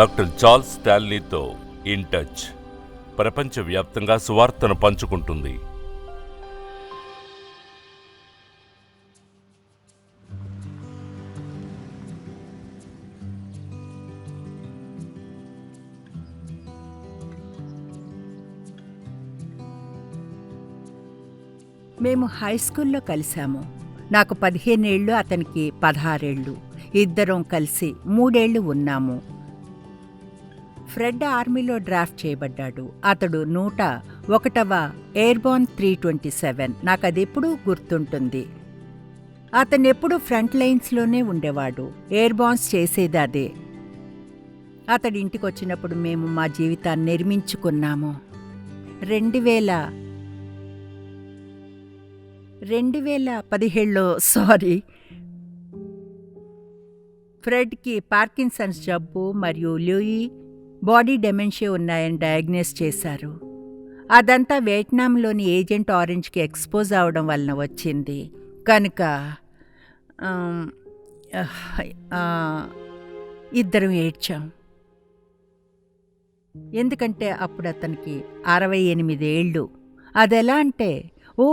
Doctor Charles స్టాల్లీతో in touch. ప్రపంచవ్యాప్తంగా సువార్తను పంచుకుంటుంది. మేము హై స్కూల్లో కలిశాము. నాకు పదిహేనేళ్ళు అతనికి పదహారేళ్ళు. ఇద్దరం కలిసి మూడేళ్ళు ఉన్నాము. ఫ్రెడ్ ఆర్మీలో డ్రాఫ్ట్ చేయబడ్డాడు. అతడు నూట ఒకటవ ఎయిర్బాన్ త్రీ ట్వంటీ సెవెన్. నాకు అది ఎప్పుడూ గుర్తుంటుంది. అతను ఎప్పుడూ ఫ్రంట్ లైన్స్లోనే ఉండేవాడు. ఎయిర్బాన్స్ చేసేది అదే. అతడి ఇంటికొచ్చినప్పుడు మేము మా జీవితాన్ని నిర్మించుకున్నాము. రెండు వేల రెండు వేల పదిహేడులో సారీ ఫ్రెడ్కి పార్కిన్సన్స్ జబ్బు మరియు లూయి బాడీ డెమెన్షియా ఉన్నాయని డయాగ్నోస్ చేశారు. అదంతా వియట్నాంలోని ఏజెంట్ ఆరెంజ్కి ఎక్స్పోజ్ అవడం వలన వచ్చింది. కనుక ఇద్దరం ఏడ్చాం. ఎందుకంటే అప్పుడు అతనికి అరవై ఎనిమిది ఏళ్ళు. అదెలా అంటే ఓ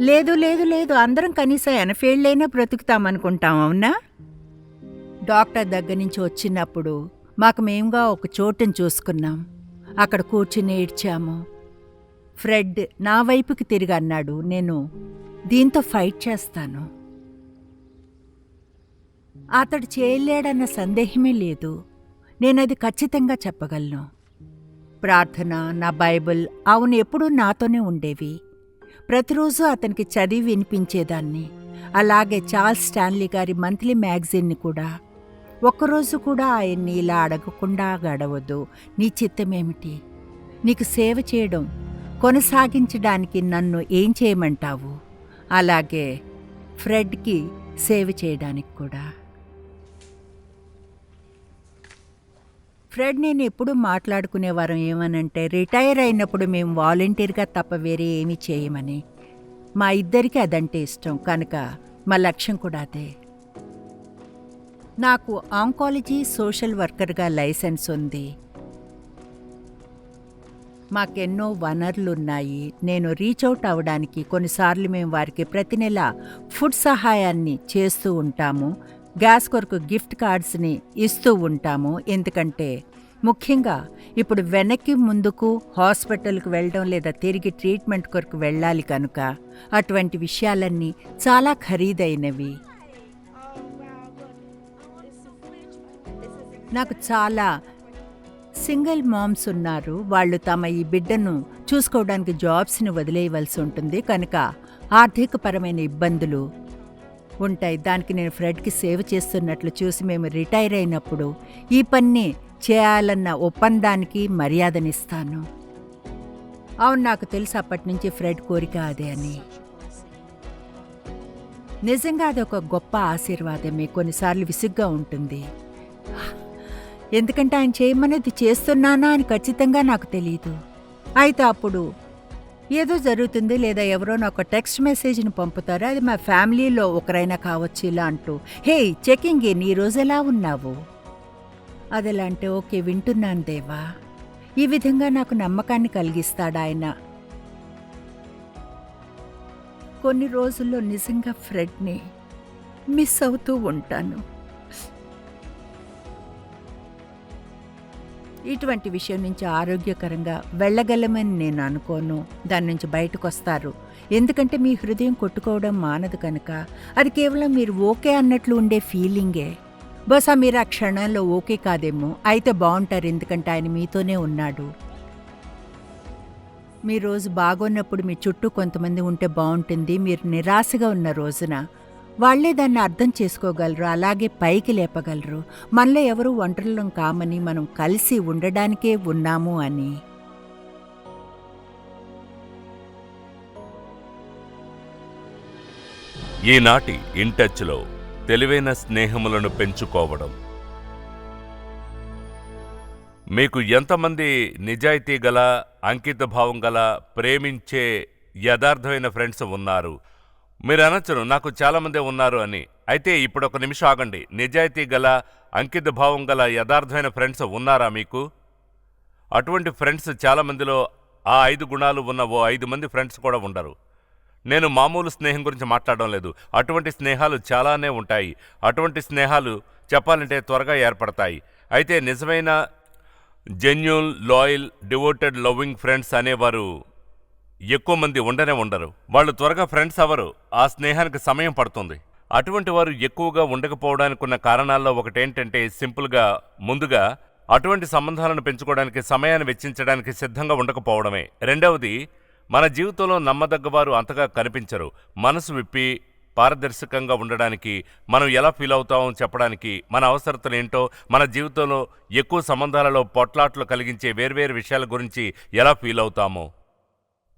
లేదు లేదు లేదు అందరం కనీసం ఎనఫేళ్ళైనా బ్రతుకుతామనుకుంటాం అవునా? డాక్టర్ దగ్గర నుంచి వచ్చినప్పుడు మాకు మేముగా ఒక చోటును చూసుకున్నాం. అక్కడ కూర్చుని ఏడ్చాము. ఫ్రెడ్ నా వైపుకి తిరిగి అన్నాడు నేను దీంతో ఫైట్ చేస్తాను. అతడు చేయలేడన్న సందేహమే లేదు. నేనది ఖచ్చితంగా చెప్పగలను. ప్రార్థన నా బైబిల్ అవును ఎప్పుడూ నాతోనే ఉండేవి. ప్రతిరోజు అతనికి చదివి వినిపించేదాన్ని. అలాగే చార్ల్స్ స్టాన్లీ గారి మంత్లీ మ్యాగజైన్ని కూడా. ఒక్కరోజు కూడా ఆయన్ని ఇలా అడగకుండా గడవద్దు నీ చిత్తమేమిటి? నీకు సేవ చేయడం కొనసాగించడానికి నన్ను ఏం చేయమంటావు? అలాగే ఫ్రెడ్కి సేవ చేయడానికి కూడా. ఫ్రెడ్ నేను ఎప్పుడూ మాట్లాడుకునేవారం ఏమనంటే రిటైర్ అయినప్పుడు మేము వాలంటీర్గా తప్ప వేరే ఏమీ చేయమని. మా ఇద్దరికి అదంటే ఇష్టం. కనుక మా లక్ష్యం కూడా అదే. నాకు ఆంకాలజీ సోషల్ వర్కర్గా లైసెన్స్ ఉంది. మాకెన్నో వనరులున్నాయి. నేను రీచ్ అవుట్ అవడానికి కొన్నిసార్లు మేము వారికి ప్రతి నెల ఫుడ్ సహాయాన్ని చేస్తూ ఉంటాము. గ్యాస్ కొరకు గిఫ్ట్ కార్డ్స్ని ఇస్తూ ఉంటాము. ఎందుకంటే ముఖ్యంగా ఇప్పుడు వెనక్కి ముందుకు హాస్పిటల్కి వెళ్ళడం లేదా తిరిగి ట్రీట్మెంట్ కొరకు వెళ్ళాలి కనుక అటువంటి విషయాలన్నీ చాలా ఖరీదైనవి. నాకు చాలా సింగిల్ మామ్స్ ఉన్నారు. వాళ్ళు తమ ఈ బిడ్డను చూసుకోవడానికి జాబ్స్ని వదిలేయవలసి ఉంటుంది. కనుక ఆర్థికపరమైన ఇబ్బందులు ఉంటాయి. దానికి నేను ఫ్రెడ్కి సేవ్ చేస్తున్నట్లు చూసి మేము రిటైర్ అయినప్పుడు ఈ పని చేయాలన్న ఒప్పందానికి మర్యాదనిస్తాను. అవును నాకు తెలుసు అప్పటి నుంచి ఫ్రెడ్ కోరిక అదే అని. నిజంగా అది ఒక గొప్ప ఆశీర్వాదమే. కొన్నిసార్లు విసుగ్గా ఉంటుంది. ఎందుకంటే ఆయన చేయమనేది చేస్తున్నానా అని ఖచ్చితంగా నాకు తెలియదు అయితే అప్పుడు ఏదో జరుగుతుంది లేదా ఎవరో నాకు టెక్స్ట్ మెసేజ్ని పంపుతారు? అది మా ఫ్యామిలీలో ఒకరైనా కావచ్చు ఇలా అంటూ. హే చెకింగ్ ఇన్ ఈ రోజు ఎలా ఉన్నావు? అది ఎలా అంటే ఓకే వింటున్నాను దేవా. ఈ విధంగా నాకు నమ్మకాన్ని కలిగిస్తాడు ఆయన. కొన్ని రోజుల్లో నిజంగా ఫ్రెడ్ని మిస్ అవుతూ ఉంటాను. ఇటువంటి విషయం నుంచి ఆరోగ్యకరంగా వెళ్ళగలమని నేను అనుకోను. దాని నుంచి బయటకు వస్తారు ఎందుకంటే మీ హృదయం కొట్టుకోవడం మానదు కనుక అది కేవలం మీరు ఓకే అన్నట్లు ఉండే ఫీలింగే. బహుశా మీరు ఆ క్షణంలో ఓకే కాదేమో అయితే బాగుంటారు ఎందుకంటే ఆయన మీతోనే ఉన్నాడు. మీ రోజు బాగున్నప్పుడు మీ చుట్టూ కొంతమంది ఉంటే బాగుంటుంది మీరు నిరాశగా ఉన్న రోజున వాళ్ళే దాన్ని అర్థం చేసుకోగలరు అలాగే పైకి లేపగలరు. మనలో ఎవరు ఒంటరిలం కామని మనం కలిసి ఉండడానికే ఉన్నాము అని. ఈనాటి ఇన్ టచ్లో తెలివైన స్నేహములను పెంచుకోవడం. మీకు ఎంతమంది నిజాయితీ గల అంకితభావం గల ప్రేమించే యథార్థమైన ఫ్రెండ్స్ ఉన్నారు? మీరు అనొచ్చును నాకు చాలామందే ఉన్నారు అని. అయితే ఇప్పుడు ఒక నిమిషం ఆగండి. నిజాయితీ గల అంకిత భావం గల యథార్థమైన ఫ్రెండ్స్ ఉన్నారా మీకు? అటువంటి ఫ్రెండ్స్ చాలా మందిలో ఆ ఐదు గుణాలు ఉన్న ఓ ఐదు మంది ఫ్రెండ్స్ కూడా ఉండరు. నేను మామూలు స్నేహం గురించి మాట్లాడడం లేదు. అటువంటి స్నేహాలు చాలానే ఉంటాయి. అటువంటి స్నేహాలు చెప్పాలంటే త్వరగా ఏర్పడతాయి. అయితే నిజమైన genuine loyal devoted loving friends అనేవారు ఎక్కువ మంది ఉండనే ఉండరు. వాళ్ళు త్వరగా ఫ్రెండ్స్ అవ్వరు. ఆ స్నేహానికి సమయం పడుతుంది. అటువంటి వారు ఎక్కువగా ఉండకపోవడానికి ఉన్న కారణాల్లో ఒకటేంటంటే సింపుల్గా ముందుగా అటువంటి సంబంధాలను పెంచుకోవడానికి సమయాన్ని వెచ్చించడానికి సిద్ధంగా ఉండకపోవడమే. రెండవది మన జీవితంలో నమ్మదగ్గవారు అంతగా కనిపించరు. మనసు విప్పి పారదర్శకంగా ఉండడానికి మనం ఎలా ఫీల్ అవుతామో చెప్పడానికి మన అవసరతలు ఏంటో మన జీవితంలో ఎక్కువ సంబంధాలలో పొట్లాట్లు కలిగించే వేర్వేరు విషయాల గురించి ఎలా ఫీల్ అవుతామో.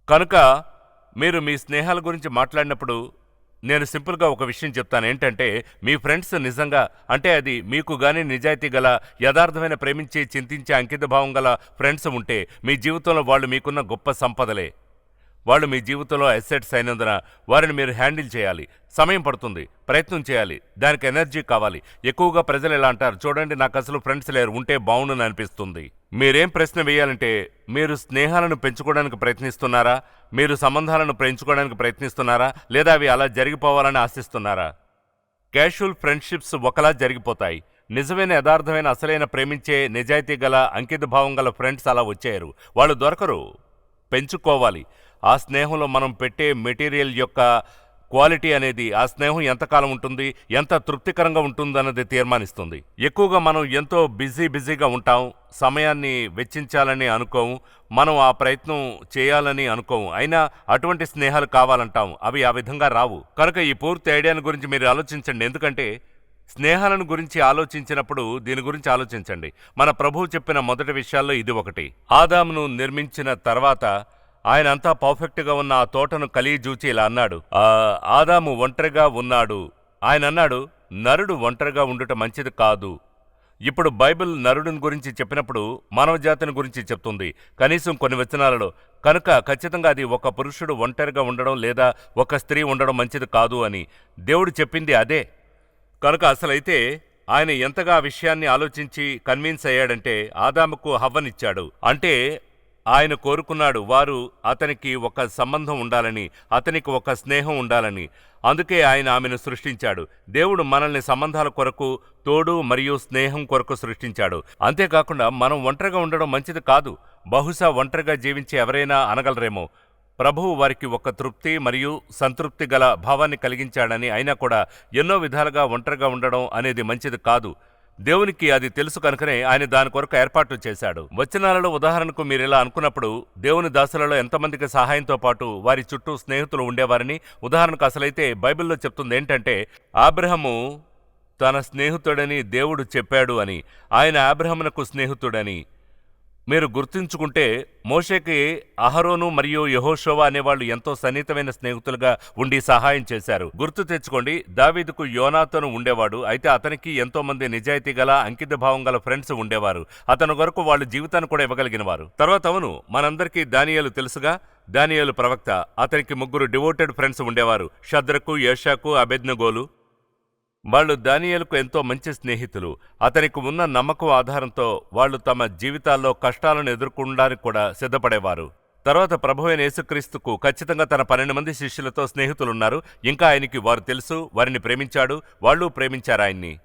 కనుక మీరు మీ స్నేహాల గురించి మాట్లాడినప్పుడు నేను సింపుల్గా ఒక విషయం చెప్తాను. ఏంటంటే మీ ఫ్రెండ్స్ నిజంగా అంటే అది మీకు కానీ నిజాయితీ గల యథార్థమైన ప్రేమించే చింతించే అంకితభావం గల ఫ్రెండ్స్ ఉంటే మీ జీవితంలో వాళ్ళు మీకున్న గొప్ప సంపదలే. వాళ్ళు మీ జీవితంలో అసెట్స్ అయినందున వారిని మీరు హ్యాండిల్ చేయాలి. సమయం పడుతుంది. ప్రయత్నం చేయాలి. దానికి ఎనర్జీ కావాలి. ఎక్కువగా ప్రజలు ఎలా అంటారు. చూడండి నాకు అసలు ఫ్రెండ్స్ లేరు. ఉంటే బాగుండని అనిపిస్తుంది. మీరేం ప్రశ్న వేయాలంటే మీరు స్నేహాలను పెంచుకోవడానికి ప్రయత్నిస్తున్నారా? మీరు సంబంధాలను పెంచుకోవడానికి ప్రయత్నిస్తున్నారా? లేదా అవి అలా జరిగిపోవాలని ఆశిస్తున్నారా? క్యాషువల్ ఫ్రెండ్షిప్స్ ఒకలా జరిగిపోతాయి. నిజమైన యథార్థమైన అసలైన ప్రేమించే నిజాయితీ గల అంకిత భావం గల ఫ్రెండ్స్ అలా వచ్చారు వాళ్ళు దొరకరు. పెంచుకోవాలి. ఆ స్నేహంలో మనం పెట్టే మెటీరియల్ యొక్క క్వాలిటీ అనేది ఆ స్నేహం ఎంతకాలం ఉంటుంది ఎంత తృప్తికరంగా ఉంటుందన్నది తీర్మానిస్తుంది. ఎక్కువగా మనం ఎంతో బిజీ బిజీగా ఉంటాం సమయాన్ని వెచ్చించాలని అనుకోము మనం ఆ ప్రయత్నం చేయాలని అనుకోము. అయినా అటువంటి స్నేహాలు కావాలంటాం అవి ఆ విధంగా రావు. కనుక ఈ పూర్తి ఐడియాను గురించి మీరు ఆలోచించండి. ఎందుకంటే స్నేహాలను గురించి ఆలోచించినప్పుడు దీని గురించి ఆలోచించండి. మన ప్రభువు చెప్పిన మొదటి విషయాల్లో ఇది ఒకటి. ఆదామును నిర్మించిన తర్వాత ఆయన అంతా పర్ఫెక్ట్గా ఉన్న ఆ తోటను కలిగి ఇలా అన్నాడు ఆదాము ఒంటరిగా ఉన్నాడు. ఆయన అన్నాడు నరుడు ఒంటరిగా ఉండుట మంచిది కాదు. ఇప్పుడు బైబిల్ నరుడిని గురించి చెప్పినప్పుడు మానవ జాతిని గురించి చెప్తుంది. కనీసం కొన్ని వచనాలలో కనుక ఖచ్చితంగా అది ఒక పురుషుడు ఒంటరిగా ఉండడం లేదా ఒక స్త్రీ ఉండడం మంచిది కాదు అని దేవుడు చెప్పింది అదే. కనుక అసలైతే ఆయన ఎంతగా ఆ విషయాన్ని ఆలోచించి కన్విన్స్ అయ్యాడంటే ఆదాముకు హవ్వనిచ్చాడు. అంటే ఆయన కోరుకున్నాడు వారు అతనికి ఒక సంబంధం ఉండాలని అతనికి ఒక స్నేహం ఉండాలని. అందుకే ఆయన ఆమెను సృష్టించాడు. దేవుడు మనల్ని సంబంధాల కొరకు తోడు మరియు స్నేహం కొరకు సృష్టించాడు. అంతేకాకుండా మనం ఒంటరిగా ఉండడం మంచిది కాదు. బహుశా ఒంటరిగా జీవించే ఎవరైనా అనగలరేమో. ప్రభువు వారికి ఒక తృప్తి మరియు సంతృప్తి గల భావాన్ని కలిగించాడని అయినా కూడా ఎన్నో విధాలుగా ఒంటరిగా ఉండడం అనేది మంచిది కాదు. దేవునికి అది తెలుసు కనుకనే ఆయన దాని కొరకు ఏర్పాట్లు చేశాడు. వచనాలలో ఉదాహరణకు మీరు ఇలా అనుకున్నప్పుడు దేవుని దాసులలో ఎంతమందికి సహాయంతో పాటు వారి చుట్టూ స్నేహితులు ఉండేవారని ఉదాహరణకు అసలైతే బైబిల్లో చెప్తుంది ఏంటంటే ఆబ్రహము తన స్నేహితుడని దేవుడు చెప్పాడు అని. ఆయన ఆబ్రహమునకు స్నేహితుడని. మీరు గుర్తుంచుకుంటే మోషేకి అహరోను మరియు యహోషోవా అనేవాళ్ళు ఎంతో సన్నిహితమైన స్నేహితులుగా ఉండి సహాయం చేశారు. గుర్తు తెచ్చుకోండి దావీదుకు యోనాతోను ఉండేవాడు. అయితే అతనికి ఎంతో మంది నిజాయితీ గల అంకిత భావం గల ఫ్రెండ్స్ ఉండేవారు. అతని వరకు వాళ్ళు జీవితాన్ని కూడా ఇవ్వగలిగిన వారు తర్వాత అవును మనందరికీ దానియాలు తెలుసుగా? దానియాలు ప్రవక్త. అతనికి ముగ్గురు డివోటెడ్ ఫ్రెండ్స్ ఉండేవారు. షద్రకు యషాకు అబెద్నగోలు. వాళ్ళు దానియలకు ఎంతో మంచి స్నేహితులు. అతనికి ఉన్న నమ్మకం ఆధారంతో వాళ్ళు తమ జీవితాల్లో కష్టాలను ఎదుర్కొనడానికి కూడా సిద్ధపడేవారు. తర్వాత ప్రభు అయిన యేసుక్రీస్తుకు ఖచ్చితంగా తన పన్నెండు మంది శిష్యులతో స్నేహితులున్నారు. ఇంకా ఆయనకి వారు తెలుసు వారిని ప్రేమించాడు వాళ్ళు ప్రేమించారు ఆయన్ని.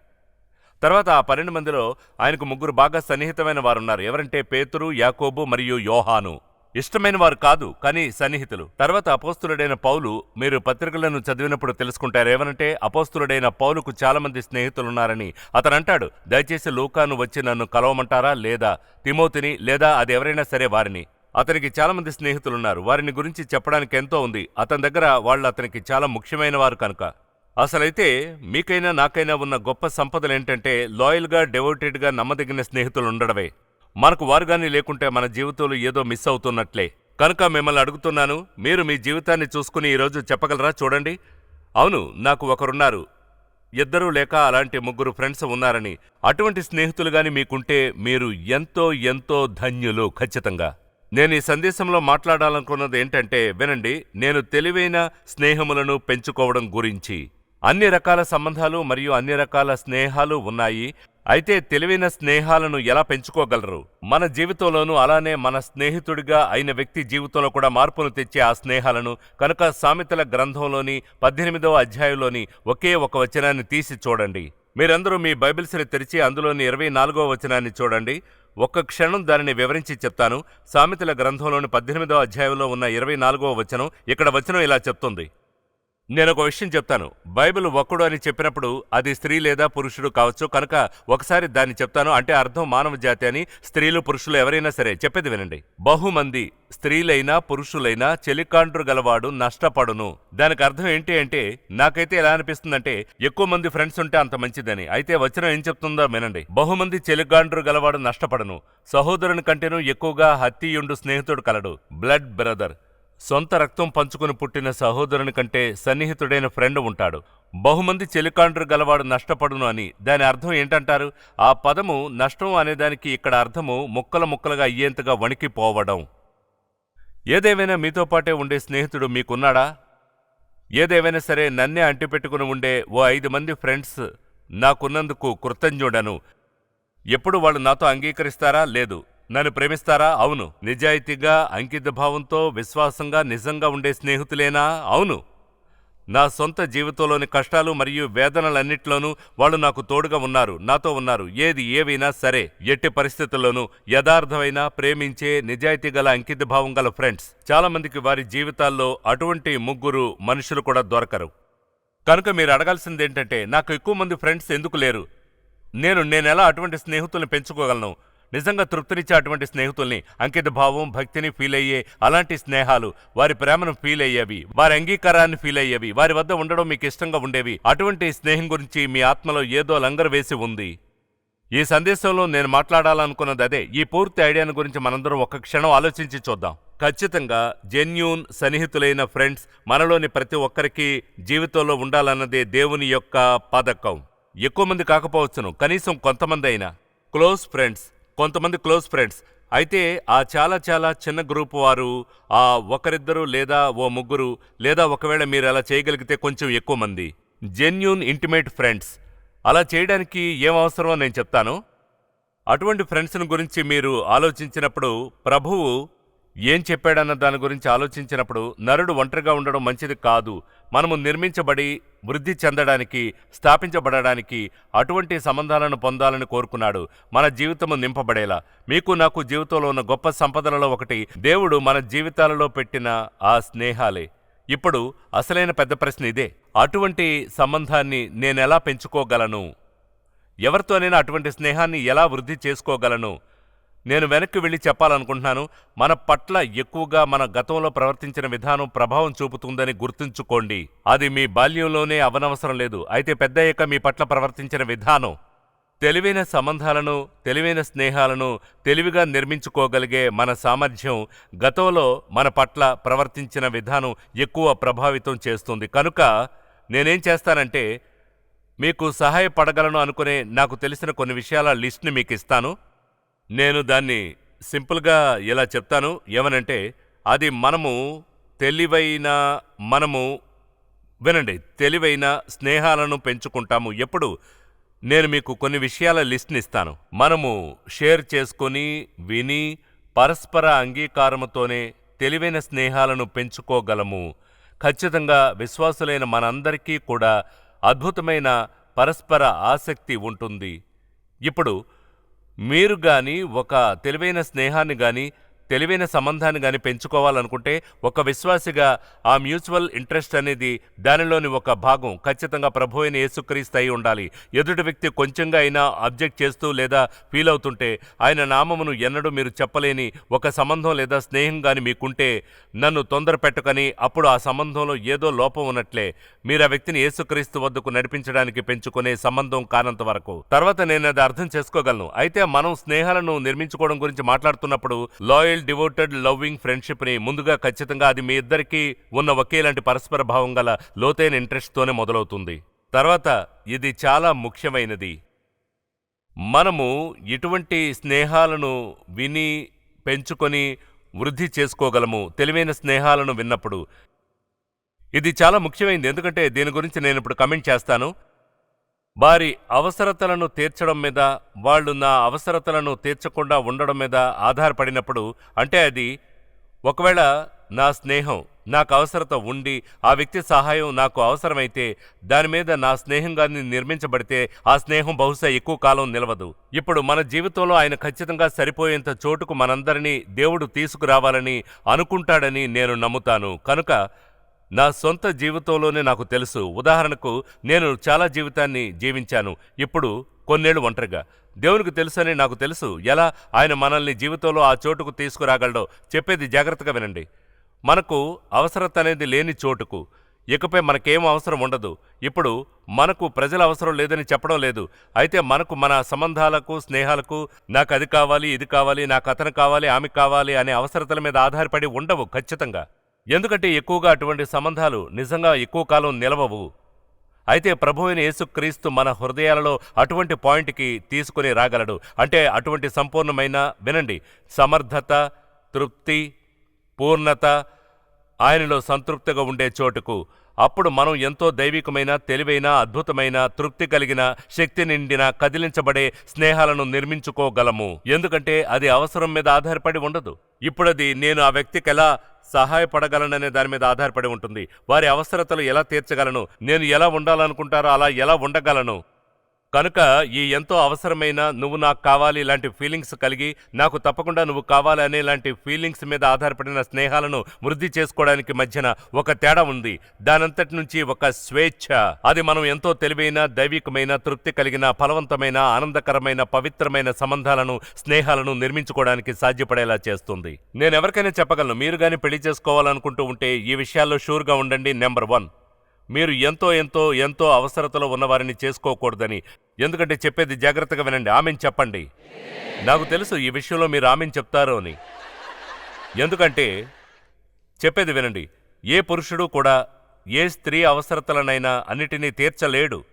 తర్వాత ఆ పన్నెండు మందిలో ఆయనకు ముగ్గురు బాగా సన్నిహితమైన వారున్నారు. ఎవరంటే పేతురు యాకోబు మరియు యోహాను. ఇష్టమైన వారు కాదు కానీ సన్నిహితులు. తర్వాత అపోస్తులుడైన పౌలు మీరు పత్రికలను చదివినప్పుడు తెలుసుకుంటారేమనంటే అపోస్తులుడైన పౌలుకు చాలా మంది స్నేహితులున్నారని అతను అంటాడు దయచేసి లూకాను వచ్చి నన్ను కలవమంటారా? లేదా తిమోతిని? లేదా అది ఎవరైనా సరే వారిని. అతనికి చాలా మంది స్నేహితులున్నారు. వారిని గురించి చెప్పడానికి ఎంతో ఉంది. అతని దగ్గర వాళ్ళు అతనికి చాలా ముఖ్యమైన వారు కనుక. అసలైతే మీకైనా నాకైనా ఉన్న గొప్ప సంపదలు ఏంటంటే లాయల్గా డెవోటెడ్గా నమ్మదగిన స్నేహితులు ఉండడమే. మనకు వారుగాని లేకుంటే మన జీవితంలో ఏదో మిస్ అవుతున్నట్లే. కనుక మిమ్మల్ని అడుగుతున్నాను మీరు మీ జీవితాన్ని చూసుకుని ఈరోజు చెప్పగలరా చూడండి. అవును నాకు ఒకరున్నారు. ఇద్దరు లేక అలాంటి ముగ్గురు ఫ్రెండ్స్ ఉన్నారని. అటువంటి స్నేహితులు గాని మీకుంటే మీరు ఎంతో ఎంతో ధన్యులు ఖచ్చితంగా. నేను ఈ సందేశంలో మాట్లాడాలనుకున్నది ఏంటంటే వినండి నేను తెలివైన స్నేహములను పెంచుకోవడం గురించి. అన్ని రకాల సంబంధాలు మరియు అన్ని రకాల స్నేహాలు ఉన్నాయి. అయితే తెలివైన స్నేహాలను ఎలా పెంచుకోగలరు? మన జీవితంలోనూ అలానే మన స్నేహితుడిగా అయిన వ్యక్తి జీవితంలో కూడా మార్పును తెచ్చే ఆ స్నేహాలను కనుక సామెతల గ్రంథంలోని పద్దెనిమిదవ అధ్యాయంలోని ఒకే ఒక వచనాన్ని తీసి చూడండి. మీరందరూ మీ బైబిల్స్ని తెరిచి అందులోని ఇరవై నాలుగవ వచనాన్ని చూడండి. ఒక్క క్షణం దానిని వివరించి చెప్తాను. సామెతల గ్రంథంలోని పద్దెనిమిదవ అధ్యాయంలో ఉన్న ఇరవై నాలుగవ వచనం ఇక్కడ వచనం ఇలా చెప్తుంది. నేను ఒక విషయం చెప్తాను. బైబిల్ ఒక్కడు అని చెప్పినప్పుడు అది స్త్రీ లేదా పురుషుడు కావచ్చు. కనుక ఒకసారి దాన్ని చెప్తాను. అంటే అర్థం మానవ జాతి అని స్త్రీలు పురుషులు ఎవరైనా సరే చెప్పేది వినండి. బహుమంది స్త్రీలైనా పురుషులైనా చెలికాండ్రు గలవాడు నష్టపడును. దానికి అర్థం ఏంటి అంటే నాకైతే ఎలా అనిపిస్తుందంటే ఎక్కువ మంది ఫ్రెండ్స్ ఉంటే అంత మంచిదని. అయితే వచ్చిన ఏం చెప్తుందో వినండి. బహుమంది చెలికాండ్రు గలవాడు నష్టపడను. సహోదరుని కంటేనూ ఎక్కువగా హత్తియుండు స్నేహితుడు కలడు. Blood brother. సొంత రక్తం పంచుకుని పుట్టిన సహోదరుని కంటే సన్నిహితుడైన ఫ్రెండ్ ఉంటాడు. బహుమంది చెలికాండ్రు గలవాడు నష్టపడును అని దాని అర్థం ఏంటంటారు? ఆ పదము నష్టం అనేదానికి ఇక్కడ అర్థము ముక్కల ముక్కలుగా అయ్యేంతగా వణికిపోవడం. ఏదేమైనా మీతో పాటే ఉండే స్నేహితుడు మీకున్నాడా? ఏదేమైనా సరే నన్నే అంటిపెట్టుకుని ఉండే ఓ ఐదు మంది ఫ్రెండ్స్ నాకున్నందుకు కృతజ్ఞుడను. ఎప్పుడు వాళ్ళు నాతో అంగీకరిస్తారా? లేదు. నన్ను ప్రేమిస్తారా? అవును. నిజాయితీగా అంకితభావంతో విశ్వాసంగా నిజంగా ఉండే స్నేహితులేనా? అవును. నా సొంత జీవితంలోని కష్టాలు మరియు వేదనలన్నిట్లోనూ వాళ్ళు నాకు తోడుగా ఉన్నారు నాతో ఉన్నారు. ఏది ఏవైనా సరే ఎట్టి పరిస్థితుల్లోనూ యథార్థమైన ప్రేమించే నిజాయితీ గల అంకితభావం గల ఫ్రెండ్స్. చాలామందికి వారి జీవితాల్లో అటువంటి ముగ్గురు మనుషులు కూడా దొరకరు. కనుక మీరు అడగాల్సింది ఏంటంటే నాకు ఎక్కువ మంది ఫ్రెండ్స్ ఎందుకు లేరు? నేను నేనెలా అటువంటి స్నేహితుల్ని పెంచుకోగలను? నిజంగా తృప్తినిచ్చే అటువంటి స్నేహితుల్ని అంకిత భావం భక్తిని ఫీల్ అయ్యే అలాంటి స్నేహాలు వారి ప్రేమను ఫీల్ అయ్యేవి వారి అంగీకారాన్ని ఫీల్ అయ్యేవి వారి వద్ద ఉండడం మీకు ఇష్టంగా ఉండేవి అటువంటి స్నేహం గురించి మీ ఆత్మలో ఏదో లంగరు వేసి ఉంది. ఈ సందేశంలో నేను మాట్లాడాలనుకున్నది అదే. ఈ పూర్తి ఐడియాను గురించి మనందరం ఒక క్షణం ఆలోచించి చూద్దాం. ఖచ్చితంగా జెన్యూన్ సన్నిహితులైన ఫ్రెండ్స్ మనలోని ప్రతి ఒక్కరికి జీవితంలో ఉండాలన్నదే దేవుని యొక్క పథకం. ఎక్కువ మంది కాకపోవచ్చును. కనీసం కొంతమంది అయినా. క్లోజ్ ఫ్రెండ్స్ కొంతమంది క్లోజ్ ఫ్రెండ్స్. అయితే ఆ చాలా చాలా చిన్న గ్రూప్ వారు ఆ ఒకరిద్దరు లేదా ఓ ముగ్గురు లేదా ఒకవేళ మీరు అలా చేయగలిగితే కొంచెం ఎక్కువ మంది. Genuine intimate friends. అలా చేయడానికి ఏం అవసరమో నేను చెప్తాను. అటువంటి ఫ్రెండ్స్ని గురించి మీరు ఆలోచించినప్పుడు ప్రభువు ఏం చెప్పాడన్న దాని గురించి ఆలోచించినప్పుడు నరుడు ఒంటరిగా ఉండడం మంచిది కాదు. మనము నిర్మించబడి వృద్ధి చెందడానికి స్థాపించబడడానికి అటువంటి సంబంధాలను పొందాలని కోరుకున్నాడు. మన జీవితము నింపబడేలా. మీకు నాకు జీవితంలో ఉన్న గొప్ప సంపదలలో ఒకటి దేవుడు మన జీవితాలలో పెట్టిన ఆ స్నేహాలే. ఇప్పుడు అసలైన పెద్ద ప్రశ్న ఇదే. అటువంటి సంబంధాన్ని నేనెలా పెంచుకోగలను? ఎవరితోనైనా అటువంటి స్నేహాన్ని ఎలా వృద్ధి చేసుకోగలను? నేను వెనక్కి వెళ్ళి చెప్పాలనుకుంటున్నాను మన పట్ల ఎక్కువగా మన గతంలో ప్రవర్తించిన విధానం ప్రభావం చూపుతుందని గుర్తుంచుకోండి. అది మీ బాల్యంలోనే అవనవసరం లేదు. అయితే పెద్దయ్యాక మీ పట్ల ప్రవర్తించిన విధానం తెలివైన సంబంధాలను తెలివైన స్నేహాలను తెలివిగా నిర్మించుకోగలిగే మన సామర్థ్యం గతంలో మన పట్ల ప్రవర్తించిన విధానం ఎక్కువ ప్రభావితం చేస్తుంది. కనుక నేనేం చేస్తానంటే మీకు సహాయపడగలను అనుకునే నాకు తెలిసిన కొన్ని విషయాల లిస్ట్ని మీకు ఇస్తాను. నేను దాన్ని సింపుల్గా ఇలా చెప్తాను ఏమనంటే అది మనము తెలివైన మనము వినండి తెలివైన స్నేహాలను పెంచుకుంటాము. ఎప్పుడు? నేను మీకు కొన్ని విషయాల లిస్ట్ని ఇస్తాను. మనము షేర్ చేసుకొని విని పరస్పర అంగీకారముతోనే తెలివైన స్నేహాలను పెంచుకోగలము. ఖచ్చితంగా విశ్వాసులైన మనందరికీ కూడా అద్భుతమైన పరస్పర ఆసక్తి ఉంటుంది. ఇప్పుడు మీరు గాని ఒక తెలివైన స్నేహాన్ని గాని తెలివైన సంబంధాన్ని కానీ పెంచుకోవాలనుకుంటే ఒక విశ్వాసిగా ఆ మ్యూచువల్ ఇంట్రెస్ట్ అనేది దానిలోని ఒక భాగం ఖచ్చితంగా ప్రభు అయిన యేసుక్రీస్తు అయి ఉండాలి. ఎదుటి వ్యక్తి కొంచెంగా అయినా అబ్జెక్ట్ చేస్తూ లేదా ఫీల్ అవుతుంటే ఆయన నామమును ఎన్నడూ మీరు చెప్పలేని ఒక సంబంధం లేదా స్నేహం కానీ మీకుంటే నన్ను తొందర పెట్టకని అప్పుడు ఆ సంబంధంలో ఏదో లోపం ఉన్నట్లే మీరు ఆ వ్యక్తిని యేసుక్రీస్తు వద్దకు నడిపించడానికి పెంచుకునే సంబంధం కానంత వరకు. తర్వాత నేను అది అర్థం చేసుకోగలను. అయితే మనం స్నేహాలను నిర్మించుకోవడం గురించి మాట్లాడుతున్నప్పుడు లాయల్ డివోటెడ్ లవ్వింగ్ ఫ్రెండ్షిప్ని ముందుగా ఖచ్చితంగా అది మీ ఇద్దరికీ ఉన్న ఒకేలాంటి పరస్పర భావం గల లోతైన ఇంట్రెస్ట్ తోనే మొదలవుతుంది. తర్వాత ఇది చాలా ముఖ్యమైనది. మనము ఇటువంటి స్నేహాలను విని పెంచుకొని వృద్ధి చేసుకోగలము. తెలివైన స్నేహాలను విన్నప్పుడు. ఇది చాలా ముఖ్యమైనది ఎందుకంటే దీని గురించి నేను ఇప్పుడు కమెంట్ చేస్తాను. వారి అవసరతలను తీర్చడం మీద వాళ్ళు నా అవసరతలను తీర్చకుండా ఉండడం మీద ఆధారపడినప్పుడు అంటే అది ఒకవేళ నా స్నేహం నాకు అవసరత ఉండి ఆ వ్యక్తి సహాయం నాకు అవసరమైతే దాని మీద నా స్నేహంగాని నిర్మించబడితే ఆ స్నేహం బహుశా ఎక్కువ కాలం నిలవదు. ఇప్పుడు మన జీవితంలో ఆయన ఖచ్చితంగా సరిపోయేంత చోటుకు మనందరినీ దేవుడు తీసుకురావాలని అనుకుంటాడని నేను నమ్ముతాను. కనుక నా సొంత జీవితంలోనే నాకు తెలుసు. ఉదాహరణకు నేను చాలా జీవితాన్ని జీవించాను. ఇప్పుడు కొన్నేళ్ళు ఒంటరిగా. దేవునికి తెలుసని నాకు తెలుసు. ఎలా? ఆయన మనల్ని జీవితంలో ఆ చోటుకు తీసుకురాగలడో చెప్పేది జాగ్రత్తగా వినండి. మనకు అవసరత అనేది లేని చోటుకు. ఇకపై మనకేం అవసరం ఉండదు. ఇప్పుడు మనకు ప్రజల అవసరం లేదని చెప్పడం లేదు. అయితే మనకు మన సంబంధాలకు స్నేహాలకు నాకు అది కావాలి ఇది కావాలి నాకు అతను కావాలి ఆమె కావాలి అనే అవసరతల మీద ఆధారపడి ఉండవు ఖచ్చితంగా. ఎందుకంటే ఎక్కువగా అటువంటి సంబంధాలు నిజంగా ఎక్కువ కాలం నిలవవు. అయితే ప్రభువైన యేసుక్రీస్తు మన హృదయాలలో అటువంటి పాయింట్కి తీసుకుని రాగలడు. అంటే అటువంటి సంపూర్ణమైన వినండి. సమర్థత తృప్తి పూర్ణత ఆయనలో సంతృప్తిగా ఉండే చోటుకు అప్పుడు మనం ఎంతో దైవికమైన తెలివైన అద్భుతమైన తృప్తి కలిగిన శక్తి నిండిన కదిలించబడే స్నేహాలను నిర్మించుకోగలము. ఎందుకంటే అది అవసరం మీద ఆధారపడి ఉండదు. ఇప్పుడది నేను ఆ వ్యక్తికి ఎలా సహాయపడగలననే దాని మీద ఆధారపడి ఉంటుంది. వారి అవసరతలు ఎలా తీర్చగలను? నేను ఎలా ఉండాలనుకుంటారో అలా ఎలా ఉండగలను? కనుక ఈ ఎంతో అవసరమైన నువ్వు నాకు కావాలి ఇలాంటి ఫీలింగ్స్ కలిగి నాకు తప్పకుండా నువ్వు కావాలి అనే లాంటి ఫీలింగ్స్ మీద ఆధారపడిన స్నేహాలను వృద్ధి చేసుకోవడానికి మధ్యన ఒక తేడా ఉంది. దానంతటి నుంచి ఒక స్వేచ్ఛ. అది మనం ఎంతో తెలివైన దైవికమైన తృప్తి కలిగిన ఫలవంతమైన ఆనందకరమైన పవిత్రమైన సంబంధాలను స్నేహాలను నిర్మించుకోవడానికి సాధ్యపడేలా చేస్తుంది. నేను ఎవరికైనా చెప్పగలను మీరు కానీ పెళ్ళి చేసుకోవాలనుకుంటూ ఉంటే ఈ విషయాల్లో షూర్గా ఉండండి నెంబర్ వన్ మీరు ఎంతో ఎంతో ఎంతో అవసరతలో ఉన్నవారిని చేసుకోకూడదని. ఎందుకంటే చెప్పేది జాగ్రత్తగా వినండి. ఆమెను చెప్పండి. నాకు తెలుసు ఈ విషయంలో మీరు ఆమెను చెప్తారు అని. ఎందుకంటే చెప్పేది వినండి. ఏ పురుషుడు కూడా ఏ స్త్రీ అవసరతలనైనా అన్నిటినీ తీర్చలేడు.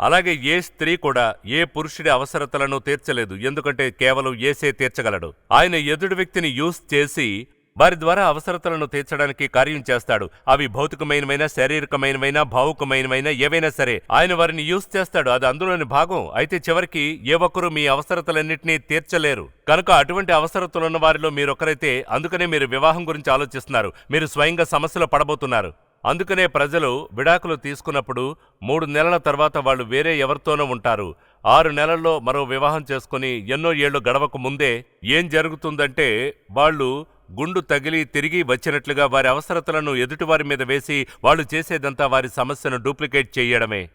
అలాగే ఏ స్త్రీ కూడా ఏ పురుషుడి అవసరతలను తీర్చలేదు. ఎందుకంటే కేవలం ఏసే తీర్చగలడు. ఆయన ఎదుటి వ్యక్తిని యూస్ చేసి వారి ద్వారా అవసరతలను తీర్చడానికి కార్యం చేస్తాడు. అవి భౌతికమైనవైనా శారీరకమైనవైనా భావుకమైనవైనా ఏవైనా సరే ఆయన వారిని యూస్ చేస్తాడు. అది అందులోని భాగం. అయితే చివరికి ఏ ఒక్కరూ మీ అవసరతలన్నింటినీ తీర్చలేరు. కనుక అటువంటి అవసరతలున్న వారిలో మీరొకరైతే అందుకనే మీరు వివాహం గురించి ఆలోచిస్తున్నారు. మీరు స్వయంగా సమస్యలో పడబోతున్నారు. అందుకనే ప్రజలు విడాకులు తీసుకున్నప్పుడు మూడు నెలల తర్వాత వాళ్ళు వేరే ఎవరితోనో ఉంటారు. ఆరు నెలల్లో మరో వివాహం చేసుకుని ఎన్నో ఏళ్ళు గడవక ముందే ఏం జరుగుతుందంటే వాళ్ళు గుండు తగిలి తిరిగి వచ్చినట్లుగా వారి అవసరతలను ఎదుటివారి మీద వేసి వాళ్ళు చేసేదంతా వారి సమస్యను డూప్లికేట్ చేయడమే.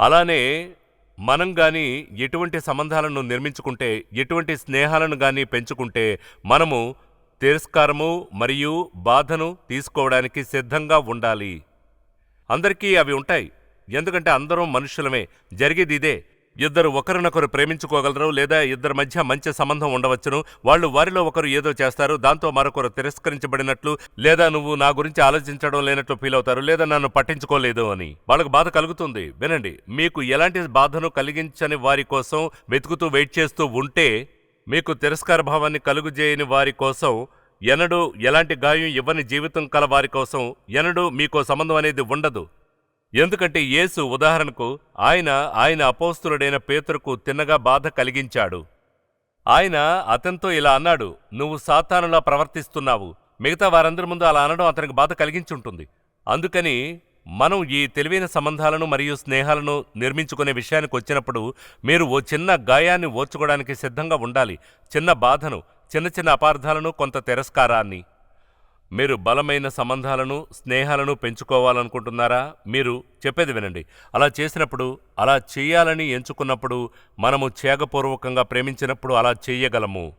అలానే మనం గాని ఎటువంటి సంబంధాలను నిర్మించుకుంటే ఎటువంటి స్నేహాలను గాని పెంచుకుంటే మనము తిరస్కారము మరియు బాధను తీసుకోవడానికి సిద్ధంగా ఉండాలి. అందరికీ అవి ఉంటాయి. ఎందుకంటే అందరం మనుషులమే. జరిగేది ఇదే. ఇద్దరు ఒకరినొకరు ప్రేమించుకోగలరు లేదా ఇద్దరి మధ్య మంచి సంబంధం ఉండవచ్చును. వాళ్ళు వారిలో ఒకరు ఏదో చేస్తారు దాంతో మరొకరు తిరస్కరించబడినట్లు లేదా నువ్వు నా గురించి ఆలోచించడం లేనట్లు ఫీల్ అవుతారు లేదా నన్ను పట్టించుకోలేదు అని. వాళ్ళకు బాధ కలుగుతుంది. వినండి మీకు ఎలాంటి బాధను కలిగించని వారి కోసం వెతుకుతూ వెయిట్ చేస్తూ ఉంటే మీకు తిరస్కార భావాన్ని కలుగుజేయని వారి కోసం ఎనడు ఎలాంటి గాయం ఇవ్వని జీవితం కల వారి కోసం ఎనడు మీకో సంబంధం అనేది ఉండదు. ఎందుకంటే యేసు ఉదాహరణకు ఆయన ఆయన అపోస్తులుడైన పేతురుకు తిన్నగా బాధ కలిగించాడు. ఆయన అతనితో ఇలా అన్నాడు నువ్వు సాతానులా ప్రవర్తిస్తున్నావు. మిగతా వారందరి ముందు అలా అనడం అతనికి బాధ కలిగించుంటుంది. అందుకని మనం ఈ తెలివైన సంబంధాలను మరియు స్నేహాలను నిర్మించుకునే విషయానికి వచ్చినప్పుడు మీరు ఓ చిన్న గాయాన్ని ఓర్చుకోవడానికి సిద్ధంగా ఉండాలి. చిన్న బాధను చిన్న చిన్న అపార్థాలను కొంత తిరస్కారాన్ని. మీరు బలమైన సంబంధాలను స్నేహాలను పెంచుకోవాలనుకుంటున్నారా? మీరు చెప్పేది వినండి. అలా చేసినప్పుడు అలా చేయాలని ఎంచుకున్నప్పుడు మనము త్యాగపూర్వకంగా ప్రేమించినప్పుడు అలా చేయగలము.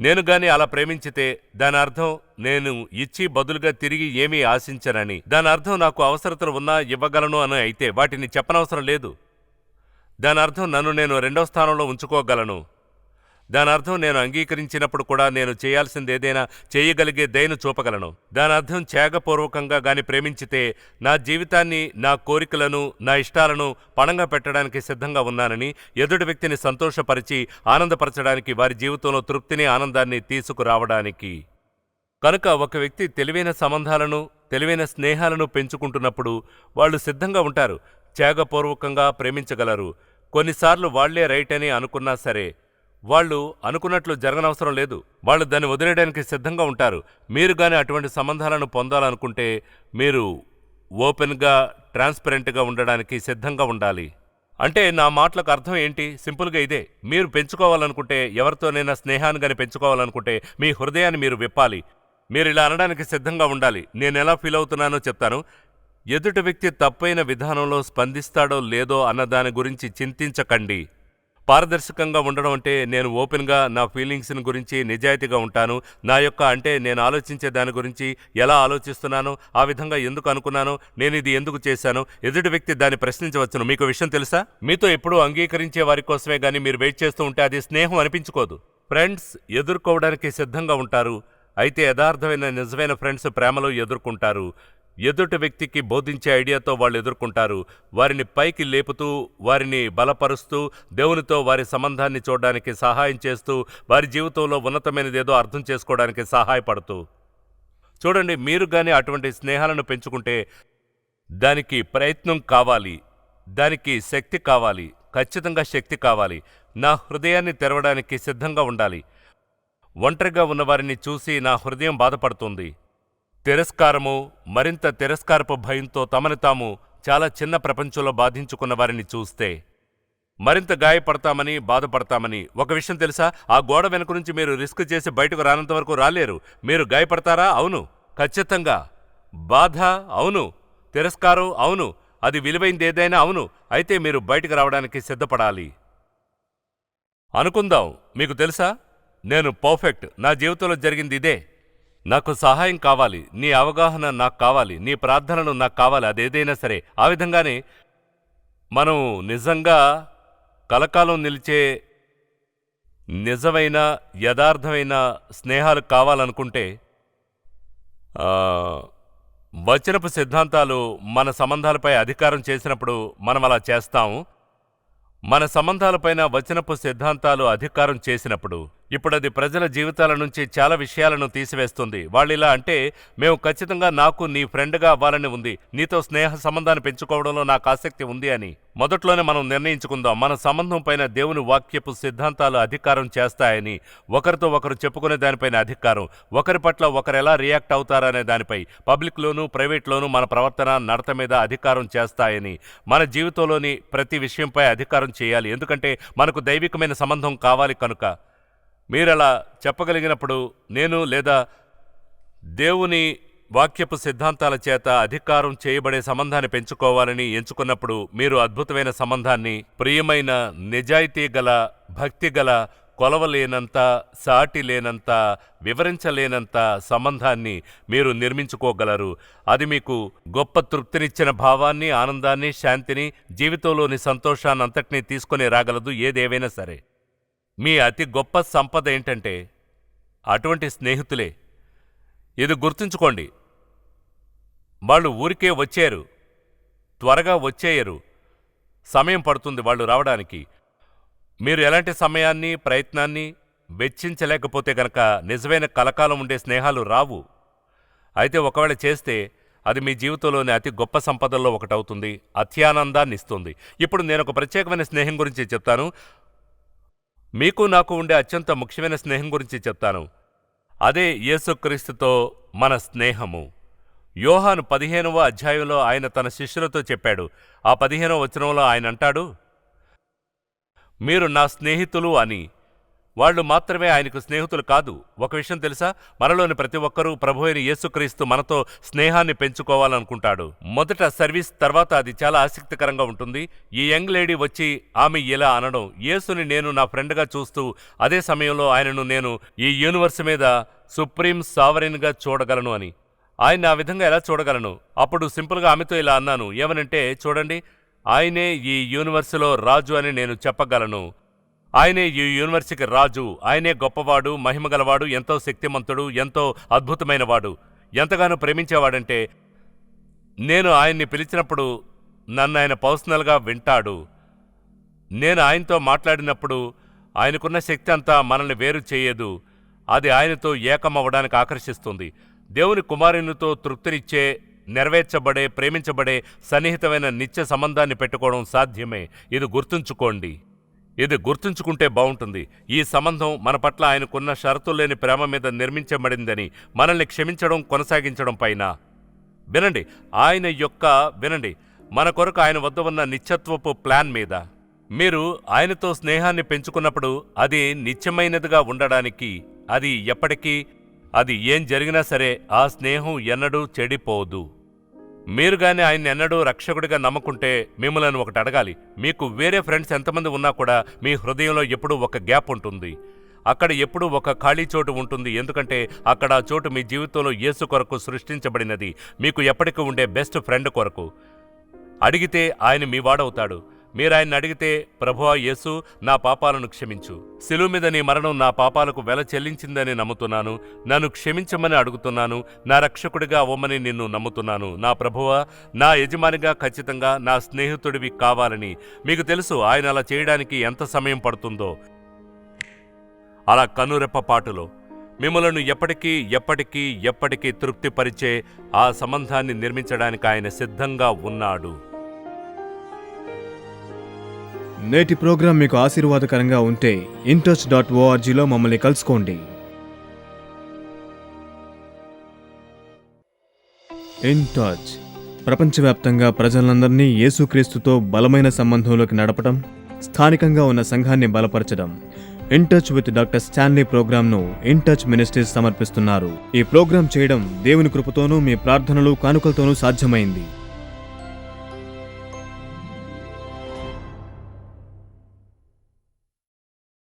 నేను గాని అలా ప్రేమించితే దాని అర్థం నేను ఇచ్చి బదులుగా తిరిగి ఏమీ ఆశించనని దాని అర్థం నాకు అవసరతలు ఉన్నా ఇవ్వగలను అని అయితే వాటిని చెప్పనవసరం లేదు. దాని అర్థం నన్ను నేను రెండో స్థానంలో ఉంచుకోగలను. దాని అర్థం నేను అంగీకరించినప్పుడు కూడా నేను చేయాల్సింది ఏదైనా చేయగలిగే దయను చూపగలను. దాని అర్థం త్యాగపూర్వకంగా గాని ప్రేమించితే నా జీవితాన్ని నా కోరికలను నా ఇష్టాలను పణంగా పెట్టడానికి సిద్ధంగా ఉన్నానని ఎదుటి వ్యక్తిని సంతోషపరిచి ఆనందపరచడానికి వారి జీవితంలో తృప్తిని ఆనందాన్ని తీసుకురావడానికి. కనుక ఒక వ్యక్తి తెలివైన సంబంధాలను తెలివైన స్నేహాలను పెంచుకుంటున్నప్పుడు వాళ్ళు సిద్ధంగా ఉంటారు. త్యాగపూర్వకంగా ప్రేమించగలరు. కొన్నిసార్లు వాళ్ళే రైట్ అని అనుకున్నా సరే వాళ్ళు అనుకున్నట్లు జరగనవసరం లేదు. వాళ్ళు దాన్ని వదిలేయడానికి సిద్ధంగా ఉంటారు. మీరు కానీ అటువంటి సంబంధాలను పొందాలనుకుంటే మీరు ఓపెన్గా ట్రాన్స్పరెంట్గా ఉండడానికి సిద్ధంగా ఉండాలి. అంటే నా మాటలకు అర్థం ఏంటి? సింపుల్గా ఇదే. మీరు పెంచుకోవాలనుకుంటే ఎవరితోనైనా స్నేహాన్ని గాని పెంచుకోవాలనుకుంటే మీ హృదయాన్ని మీరు విప్పాలి. మీరు ఇలా అనడానికి సిద్ధంగా ఉండాలి. నేను ఎలా ఫీల్ అవుతున్నానో చెప్తాను. ఎదుటి వ్యక్తి తప్పైన విధానంలో స్పందిస్తాడో లేదో అన్న దాని గురించి చింతించకండి. పారదర్శకంగా ఉండడం అంటే నేను ఓపెన్గా నా ఫీలింగ్స్ని గురించి నిజాయితీగా ఉంటాను. నా యొక్క అంటే నేను ఆలోచించే దాని గురించి ఎలా ఆలోచిస్తున్నానో ఆ విధంగా ఎందుకు అనుకున్నాను నేను ఇది ఎందుకు చేశాను ఎదుటి వ్యక్తి దాన్ని ప్రశ్నించవచ్చును. మీకు విషయం తెలుసా? మీతో ఎప్పుడూ అంగీకరించే వారి కోసమే కానీ మీరు వెయిట్ చేస్తూ ఉంటే అది స్నేహం అనిపించుకోదు. ఫ్రెండ్స్ ఎదుర్కోవడానికి సిద్ధంగా ఉంటారు. అయితే యథార్థమైన నిజమైన ఫ్రెండ్స్ ప్రేమలో ఎదుర్కొంటారు. ఎదుటి వ్యక్తికి బోధించే ఐడియాతో వాళ్ళు ఎదుర్కొంటారు. వారిని పైకి లేపుతూ వారిని బలపరుస్తూ దేవునితో వారి సంబంధాన్ని చూడడానికి సహాయం చేస్తూ వారి జీవితంలో ఉన్నతమైనదేదో అర్థం చేసుకోవడానికి సహాయపడుతూ. చూడండి మీరు కానీ అటువంటి స్నేహాలను పెంచుకుంటే దానికి ప్రయత్నం కావాలి. దానికి శక్తి కావాలి. ఖచ్చితంగా శక్తి కావాలి. నా హృదయాన్ని తెరవడానికి సిద్ధంగా ఉండాలి. ఒంటరిగా ఉన్నవారిని చూసి నా హృదయం బాధపడుతుంది. తిరస్కారము మరింత తిరస్కారపు భయంతో తమను తాము చాలా చిన్న ప్రపంచంలో బాధించుకున్న వారిని చూస్తే మరింత గాయపడతామని బాధపడతామని ఒక విషయం తెలుసా? ఆ గోడ వెనుక నుంచి మీరు రిస్క్ చేసి బయటకు రానంత వరకు రాలేరు. మీరు గాయపడతారా? అవును. ఖచ్చితంగా. బాధ? అవును. తిరస్కారం? అవును. అది విలువైంది ఏదైనా? అవును. అయితే మీరు బయటకు రావడానికి సిద్ధపడాలి. అనుకుందాం. మీకు తెలుసా? నేను పర్ఫెక్ట్. నా జీవితంలో జరిగింది ఇదే. నాకు సహాయం కావాలి నీ అవగాహన నాకు కావాలి నీ ప్రార్థనలు నాకు కావాలి అదేదైనా సరే. ఆ విధంగానే మనం నిజంగా కలకాలం నిలిచే నిజమైన యథార్థమైన స్నేహాలు కావాలనుకుంటే వచనపు సిద్ధాంతాలు మన సంబంధాలపై అధికారం చేసినప్పుడు మనం అలా చేస్తాము. మన సంబంధాలపైన వచనపు సిద్ధాంతాలు అధికారం చేసినప్పుడు ఇప్పుడు అది ప్రజల జీవితాల నుంచి చాలా విషయాలను తీసివేస్తుంది. వాళ్ళిలా అంటే మేము ఖచ్చితంగా నాకు నీ ఫ్రెండ్గా అవ్వాలని ఉంది. నీతో స్నేహ సంబంధాన్ని పెంచుకోవడంలో నాకు ఆసక్తి ఉంది అని. మొదట్లోనే మనం నిర్ణయించుకుందాం. మన సంబంధం పైన దేవుని వాక్యపు సిద్ధాంతాలు అధికారం చేస్తాయని. ఒకరితో ఒకరు చెప్పుకునే దానిపైన అధికారం. ఒకరి పట్ల ఒకరు ఎలా రియాక్ట్ అవుతారనే దానిపై. పబ్లిక్లోనూ ప్రైవేట్లోనూ మన ప్రవర్తన నడత మీద అధికారం చేస్తాయని. మన జీవితంలోని ప్రతి విషయంపై అధికారం చేయాలి. ఎందుకంటే మనకు దైవికమైన సంబంధం కావాలి కనుక. మీరలా చెప్పగలిగినప్పుడు నేను లేదా దేవుని వాక్యపు సిద్ధాంతాల చేత అధికారం చేయబడే సంబంధాన్ని పెంచుకోవాలని ఎంచుకున్నప్పుడు మీరు అద్భుతమైన సంబంధాన్ని ప్రియమైన నిజాయితీ గల భక్తి గల కొలవలేనంత సాటి లేనంత వివరించలేనంత సంబంధాన్ని మీరు నిర్మించుకోగలరు. అది మీకు గొప్ప తృప్తినిచ్చిన భావాన్ని ఆనందాన్ని శాంతిని జీవితంలోని సంతోషాన్ని అంతటినీ తీసుకొని రాగలదు. ఏదేవైనా సరే. మీ అతి గొప్ప సంపద ఏంటంటే అటువంటి స్నేహితులే. ఇది గుర్తుంచుకోండి. వాళ్ళు ఊరికే వచ్చారు త్వరగా వచ్చేయరు. సమయం పడుతుంది వాళ్ళు రావడానికి. మీరు ఎలాంటి సమయాన్ని ప్రయత్నాన్ని వెచ్చించలేకపోతే గనక నిజమైన కలకాలం ఉండే స్నేహాలు రావు. అయితే ఒకవేళ చేస్తే అది మీ జీవితంలోని అతి గొప్ప సంపదల్లో ఒకటవుతుంది. అత్యానందాన్ని ఇస్తుంది. ఇప్పుడు నేను ఒక ప్రత్యేకమైన స్నేహం గురించి చెప్తాను. మీకు నాకు ఉండే అత్యంత ముఖ్యమైన స్నేహం గురించి చెప్తాను. అదే యేసుక్రీస్తుతో మన స్నేహము. యోహాను పదిహేనవ అధ్యాయంలో ఆయన తన శిష్యులతో చెప్పాడు. ఆ పదిహేనవ వచనంలో ఆయన అంటాడు మీరు నా స్నేహితులు అని. వాళ్ళు మాత్రమే ఆయనకు స్నేహితులు కాదు. ఒక విషయం తెలుసా? మనలోని ప్రతి ఒక్కరూ ప్రభు అయిన యేసుక్రీస్తు మనతో స్నేహాన్ని పెంచుకోవాలనుకుంటాడు. మొదట సర్వీస్ తర్వాత అది చాలా ఆసక్తికరంగా ఉంటుంది. ఈ యంగ్ లేడీ వచ్చి ఆమె ఇలా అనడం యేసుని నేను నా ఫ్రెండ్గా చూస్తూ అదే సమయంలో ఆయనను నేను ఈ యూనివర్స్ మీద సుప్రీం సావరిన్గా చూడగలను అని. ఆయన ఆ విధంగా ఎలా చూడగలను? అప్పుడు సింపుల్గా ఆమెతో ఇలా అన్నాను. ఏమనంటే చూడండి ఆయనే ఈ యూనివర్స్లో రాజు అని నేను చెప్పగలను. ఆయనే ఈ యూనివర్సిటీకి రాజు. ఆయనే గొప్పవాడు మహిమగలవాడు ఎంతో శక్తిమంతుడు ఎంతో అద్భుతమైనవాడు. ఎంతగానో ప్రేమించేవాడంటే నేను ఆయన్ని పిలిచినప్పుడు నన్ను ఆయన పర్సనల్గా వింటాడు. నేను ఆయనతో మాట్లాడినప్పుడు ఆయనకున్న శక్తి అంతా మనల్ని వేరు చేయదు. అది ఆయనతో ఏకమవ్వడానికి ఆకర్షిస్తుంది. దేవుని కుమారునితో తృప్తినిచ్చే నెరవేర్చబడే ప్రేమించబడే సన్నిహితమైన నిత్య సంబంధాన్ని పెట్టుకోవడం సాధ్యమే. ఇది గుర్తుంచుకోండి. ఇది గుర్తుంచుకుంటే బావుంటుంది. ఈ సంబంధం మన పట్ల ఆయనకున్న షరతులు లేని ప్రేమ మీద నిర్మించబడిందని మనల్ని క్షమించడం కొనసాగించడం పైన. వినండి ఆయన యొక్క వినండి మన కొరకు ఆయన వద్ద ఉన్న నిత్యత్వపు ప్లాన్ మీద. మీరు ఆయనతో స్నేహాన్ని పెంచుకున్నప్పుడు అది నిత్యమైనదిగా ఉండడానికి అది ఎప్పటికీ అది ఏం జరిగినా సరే ఆ స్నేహం ఎన్నడూ చెడిపోదు. మీరు గాని ఆయన ఎన్నడూ రక్షకుడిగా నమ్ముకుంటే మిమ్మల్ని ఒకటి అడగాలి. మీకు వేరే ఫ్రెండ్స్ ఎంతమంది ఉన్నా కూడా మీ హృదయంలో ఎప్పుడూ ఒక గ్యాప్ ఉంటుంది. అక్కడ ఎప్పుడూ ఒక ఖాళీ చోటు ఉంటుంది. ఎందుకంటే అక్కడ ఆ చోటు మీ జీవితంలో యేసు కొరకు సృష్టించబడినది. మీకు ఎప్పటికీ ఉండే బెస్ట్ ఫ్రెండ్ కొరకు. అడిగితే ఆయన మీ వాడవుతాడు. మీరు అడిగితే ప్రభువా యేసు నా పాపాలను క్షమించు. శిలువు మీద నీ మరణం నా పాపాలకు వెల చెల్లించిందని నమ్ముతున్నాను. నన్ను క్షమించమని అడుగుతున్నాను. నా రక్షకుడిగా అవ్వమని నిన్ను నమ్ముతున్నాను. నా ప్రభువా నా యజమానిగా ఖచ్చితంగా నా స్నేహితుడివి కావాలని. మీకు తెలుసు ఆయన అలా చేయడానికి ఎంత సమయం పడుతుందో. అలా కనురెప్ప పాటులో మిమ్మలను ఎప్పటికీ ఎప్పటికీ ఎప్పటికీ తృప్తిపరిచే ఆ సంబంధాన్ని నిర్మించడానికి ఆయన సిద్ధంగా ఉన్నాడు. నేటి ప్రోగ్రాం మీకు ఆశీర్వాదకరంగా ఉంటే ఇంటచ్ డాట్ ఓఆర్జీలో మమ్మల్ని కలుసుకోండి. In touch. ప్రపంచవ్యాప్తంగా ప్రజలందరినీ యేసుక్రీస్తుతో బలమైన సంబంధంలోకి నడపడం స్థానికంగా ఉన్న సంఘాన్ని బలపరచడం. In touch with doctor Stanley ప్రోగ్రాంను In touch ministries సమర్పిస్తున్నారు. ఈ ప్రోగ్రాం చేయడం దేవుని కృపతోనూ మీ ప్రార్థనలు కానుకలతోనూ సాధ్యమైంది.